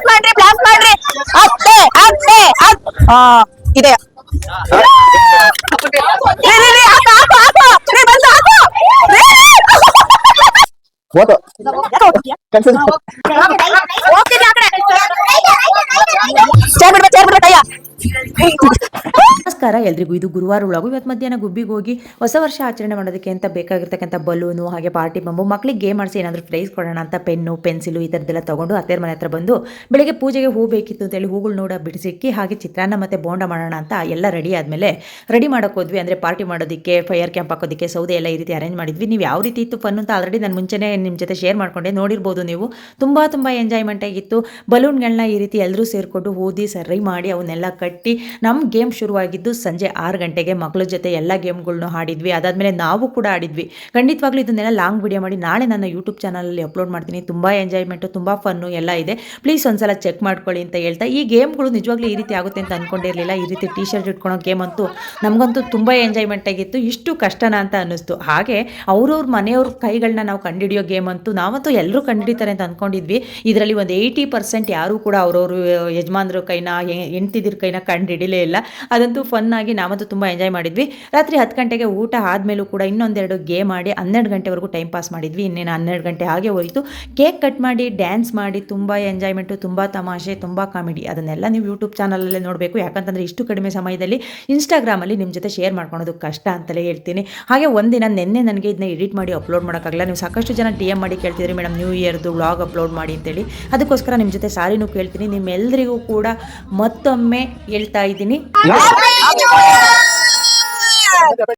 Blast ಮಾಡ್ರಿ blast ಮಾಡ್ರಿ. ಅತ್ತೆ ಅತ್ತೆ ಅತ್- ಆ, ಇದೆ. Photo confuse. ಚೇರ್ ಬಿಡ್ಬೇಕು ಚೇರ್ ಬಿಡ್ಬೇಕು ಅಯ್ಯ ನಮಸ್ಕಾರ, ಎಲ್ರಿಗೂ ಇದು ಗುರುವಾರ ಒಳಗು ಇವತ್ತು ಮಧ್ಯಾಹ್ನ ಗುಬ್ಬಿಗೆ ಹೋಗಿ ಹೊಸ ವರ್ಷ ಆಚರಣೆ ಮಾಡೋದಕ್ಕೆ ಅಂತ ಬೇಕಾಗಿರ್ತಕ್ಕಂಥ ಬಲೂನು, ಹಾಗೆ ಪಾರ್ಟಿ ಬಂಬು ಮಕ್ಕಳಿಗೆ ಗೇಮ್ ಮಾಡಿಸಿ ಏನಾದರೂ ಪ್ರೈಸ್ ಕೊಡೋಣ ಅಂತ ಪೆನ್ನು ಪೆನ್ಸಿಲು ಈ ಥರದ್ದೆಲ್ಲ ತೊಗೊಂಡು ಅತ್ತೆ ಮನೆ ಹತ್ರ ಬಂದು ಬೆಳಗ್ಗೆ ಪೂಜೆಗೆ ಹೂ ಬೇಕಿತ್ತು ಅಂತೇಳಿ ಹೂಗಳು ನೋಡ ಬಿಡಿಸಿಕ್ಕಿ, ಹಾಗೆ ಚಿತ್ರಾನ್ನ ಮತ್ತು ಬೋಂಡ ಮಾಡೋಣ ಅಂತ ಎಲ್ಲ ರೆಡಿ ಆದಮೇಲೆ ರೆಡಿ ಮಾಡೋಕೆ ಹೋದ್ವಿ. ಅಂದರೆ ಪಾರ್ಟಿ ಮಾಡೋದಕ್ಕೆ ಫೈರ್ ಕ್ಯಾಂಪ್ ಹಾಕೋದಕ್ಕೆ, ಸೌದೆ ಎಲ್ಲ ಈ ರೀತಿ ಅರೇಂಜ್ ಮಾಡಿದ್ವಿ. ನೀವು ಯಾವ ರೀತಿ ಇತ್ತು ಫನ್ ಅಂತ ಆಲ್ರೆಡಿ ನಾನು ಮುಂಚೆನೇ ನಿಮ್ಮ ಜೊತೆ ಶೇರ್ ಮಾಡ್ಕೊಂಡೆ. ನೋಡಿರ್ಬೋದು ನೀವು. ತುಂಬ ತುಂಬ ಎಂಜಾಯ್ಮೆಂಟ್ ಆಗಿತ್ತು. ಬಲೂನ್ಗಳನ್ನ ಈ ರೀತಿ ಎಲ್ಲರೂ ಸೇರಿಕೊಂಡು ಓದಿ ಸರಿ ಮಾಡಿ ಅವನ್ನೆಲ್ಲ ಕಟ್ಟಿ ನಮ್ಮ ಗೇಮ್ ಶುರುವಾಗಿದ್ದು ಸಂಜೆ ಆರು ಗಂಟೆಗೆ ಮಕ್ಕಳ ಜೊತೆ ಎಲ್ಲ ಗೇಮ್ಗಳನ್ನು ಆಡಿದ್ವಿ ಅದಾದಮೇಲೆ ನಾವು ಕೂಡ ಆಡಿದ್ವಿ. ಖಂಡಿತವಾಗ್ಲೂ ಇದನ್ನೆಲ್ಲ ಲಾಂಗ್ ವಿಡಿಯೋ ಮಾಡಿ ನಾಳೆ ನನ್ನ ಯೂಟ್ಯೂಬ್ ಚಾನಲಲ್ಲಿ ಅಪ್ಲೋಡ್ ಮಾಡ್ತೀನಿ. ತುಂಬ ಎಂಜಾಯ್ಮೆಂಟು, ತುಂಬ ಫನ್ನು ಎಲ್ಲ ಇದೆ. ಪ್ಲೀಸ್ ಒಂದ್ಸಲ ಚೆಕ್ ಮಾಡ್ಕೊಳ್ಳಿ ಅಂತ ಹೇಳ್ತಾ, ಈ ಗೇಮ್ಗಳು ನಿಜವಾಗ್ಲೂ ಈ ರೀತಿ ಆಗುತ್ತೆ ಅಂತ ಅಂದ್ಕೊಂಡಿರಲಿಲ್ಲ ಈ ರೀತಿ ಟೀ ಶರ್ಟ್ ಇಟ್ಕೊಳೋ ಗೇಮ್ ಅಂತೂ ನಮಗಂತೂ ತುಂಬ ಎಂಜಾಯ್ಮೆಂಟ್ ಆಗಿತ್ತು. ಇಷ್ಟು ಕಷ್ಟನ ಅಂತ ಅನ್ನಿಸ್ತು. ಹಾಗೆ ಅವ್ರವ್ರ ಮನೆಯವ್ರ ಕೈಗಳನ್ನ ನಾವು ಕಂಡುಹಿಡಿಯೋ ಗೇಮ್ ಅಂತೂ ನಾವಂತೂ ಎಲ್ಲರೂ ಕಂಡುಹಿಡಿತಾರೆ ಅಂತ ಅಂದ್ಕೊಂಡಿದ್ವಿ ಇದರಲ್ಲಿ ಒಂದು ಏಯ್ಟಿ ಪರ್ಸೆಂಟ್ ಯಾರೂ ಕೂಡ ಅವ್ರವ್ರ ಯಜಮಾನ್ರ ಕೈನ, ಹೆಂಡ್ತಿದಿರ ಕೈನ ಕಂಡುಹಿಡಿಲೇ ಇಲ್ಲ ಅದಂತೂ ಫನ್ ಆಗಿ ನಾವಂತೂ ತುಂಬ ಎಂಜಾಯ್ ಮಾಡಿದ್ವಿ. ರಾತ್ರಿ ಹತ್ತು ಗಂಟೆಗೆ ಊಟ ಆದಮೇಲೂ ಕೂಡ ಇನ್ನೊಂದೆರಡು ಗೇಮ್ ಆಡಿ ಹನ್ನೆರಡು ಗಂಟೆವರೆಗೂ ಟೈಮ್ ಪಾಸ್ ಮಾಡಿದ್ವಿ. ಇನ್ನೇನು ಹನ್ನೆರಡು ಗಂಟೆ ಹಾಗೆ ಹೋಯಿತು. ಕೇಕ್ ಕಟ್ ಮಾಡಿ ಡ್ಯಾನ್ಸ್ ಮಾಡಿ, ತುಂಬ ಎಂಜಾಯ್ಮೆಂಟು ತುಂಬ ತಮಾಷೆ, ತುಂಬ ಕಾಮಿಡಿ. ಅದನ್ನೆಲ್ಲ ನೀವು ಯೂಟ್ಯೂಬ್ ಚಾನಲಲ್ಲೇ ನೋಡಬೇಕು. ಯಾಕಂತಂದರೆ ಇಷ್ಟು ಕಡಿಮೆ ಸಮಯದಲ್ಲಿ ಇನ್ಸ್ಟಾಗ್ರಾಮಲ್ಲಿ ನಿಮ್ಮ ಜೊತೆ ಶೇರ್ ಮಾಡ್ಕೊಳೋದು ಕಷ್ಟ ಅಂತಲೇ ಹೇಳ್ತೀನಿ. ಹಾಗೆ ಒಂದಿನ ನಿನ್ನೆ ನನಗೆ ಇದನ್ನ ಎಡಿಟ್ ಮಾಡಿ ಅಪ್ಲೋಡ್ ಮಾಡೋಕ್ಕಾಗಲ್ಲ ನೀವು ಸಾಕಷ್ಟು ಜನ ಡಿ ಎಂ ಮಾಡಿ ಕೇಳ್ತಿದ್ರಿ, ಮೇಡಮ್ ನ್ಯೂ ಇಯರ್ದು ವ್ಲಾಗ್ ಅಪ್ಲೋಡ್ ಮಾಡಿ ಅಂತೇಳಿ. ಅದಕ್ಕೋಸ್ಕರ ನಿಮ್ಮ ಜೊತೆ ಸಾರಿನೂ ಕೇಳ್ತೀನಿ. ನಿಮ್ಮೆಲ್ಲರಿಗೂ ಕೂಡ ಮತ್ತೊಮ್ಮೆ ಹೇಳ್ತಾ ಇದ್ದೀನಿ.